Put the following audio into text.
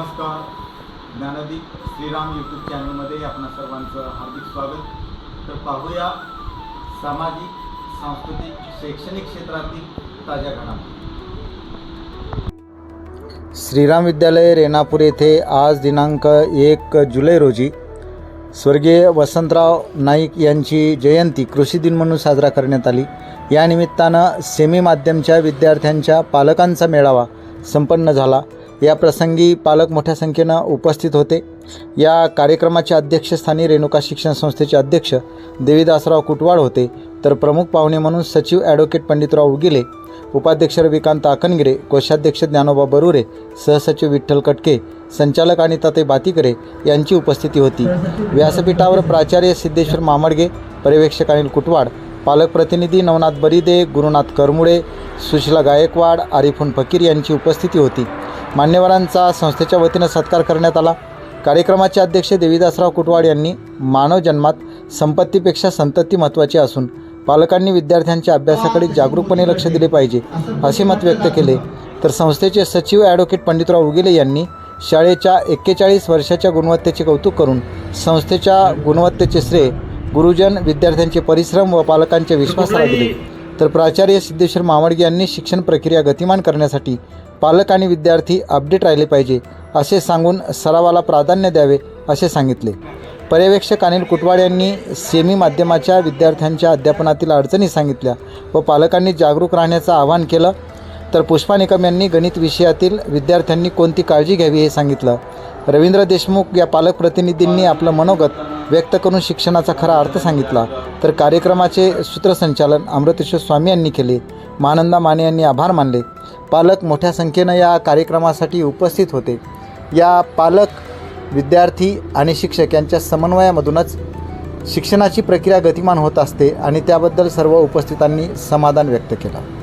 नमस्कार. ज्ञानदीप श्रीराम यूट्यूब चॅनलमध्ये आपणा सर्वांचं हार्दिक स्वागत. तर पाहूया सामाजिक सांस्कृतिक शैक्षणिक क्षेत्रातील ताज्या घडामोडी. श्रीराम विद्यालय रेणापूर येथे आज दिनांक एक जुलै रोजी स्वर्गीय वसंतराव नाईक यांची जयंती कृषी दिन म्हणून साजरा करण्यात आली. या निमित्तानं सेमी माध्यमच्या विद्यार्थ्यांच्या पालकांचा मेळावा संपन्न झाला. या प्रसंगी पालक मोठ्या संख्येनं उपस्थित होते. या कार्यक्रमाच्या अध्यक्षस्थानी रेणुका शिक्षण संस्थेचे अध्यक्ष देवीदासराव कुटवाड होते. तर प्रमुख पाहुणे म्हणून सचिव ॲडव्होकेट पंडितराव उगिले उपाध्यक्ष रविकांत आकनगिरे कोषाध्यक्ष ज्ञानोबा बरुरे सहसचिव विठ्ठल कटके संचालक आणि ताते बातीकरे यांची उपस्थिती होती. व्यासपीठावर प्राचार्य सिद्धेश्वर मामडगे पर्यवेक्षक अनिल कुटवाड पालक प्रतिनिधी नवनाथ बरिदे गुरुनाथ करमुळे सुशीला गायकवाड आरिफून फकीर यांची उपस्थिती होती. मान्यवरांचा संस्थेच्या वतीनं सत्कार करण्यात आला. कार्यक्रमाचे अध्यक्ष देवीदासराव कुटवाड यांनी मानव जन्मात संपत्तीपेक्षा संतती महत्त्वाची असून पालकांनी विद्यार्थ्यांच्या अभ्यासाकडे जागरूकपणे लक्ष दिले पाहिजे असे मत व्यक्त केले. तर संस्थेचे सचिव ॲडव्होकेट पंडितराव उगिले यांनी शाळेच्या एक्केचाळीस वर्षाच्या गुणवत्तेचे कौतुक करून संस्थेच्या गुणवत्तेचे श्रेय गुरुजन विद्यार्थ्यांचे परिश्रम व पालकांच्या विश्वासाला दिले. तर प्राचार्य सिद्धेश्वर मावडगे यांनी शिक्षण प्रक्रिया गतिमान करण्यासाठी पालक आणि विद्यार्थी अपडेट राहिले पाहिजे असे सांगून सरावाला प्राधान्य द्यावे असे सांगितले. पर्यवेक्षक अनिल कुटवाड यांनी सेमी माध्यमाच्या विद्यार्थ्यांच्या अध्यापनातील अडचणी सांगितल्या व पालकांनी जागरूक राहण्याचं आवाहन केलं. तर पुष्पा निकम यांनी गणित विषयातील विद्यार्थ्यांनी कोणती काळजी घ्यावी हे सांगितलं. रवींद्र देशमुख या पालक प्रतिनिधींनी आपलं मनोगत व्यक्त करून शिक्षणाचा खरा अर्थ सांगितला. तर कार्यक्रमाचे सूत्रसंचालन अमृतेश्वर स्वामी यांनी केले. मानंदा माने यांनी आभार मानले. पालक मोठ्या संख्येनं या कार्यक्रमासाठी उपस्थित होते. या पालक विद्यार्थी आणि शिक्षक यांच्या समन्वयामधूनच शिक्षणाची प्रक्रिया गतिमान होत असते आणि त्याबद्दल सर्व उपस्थितांनी समाधान व्यक्त केलं.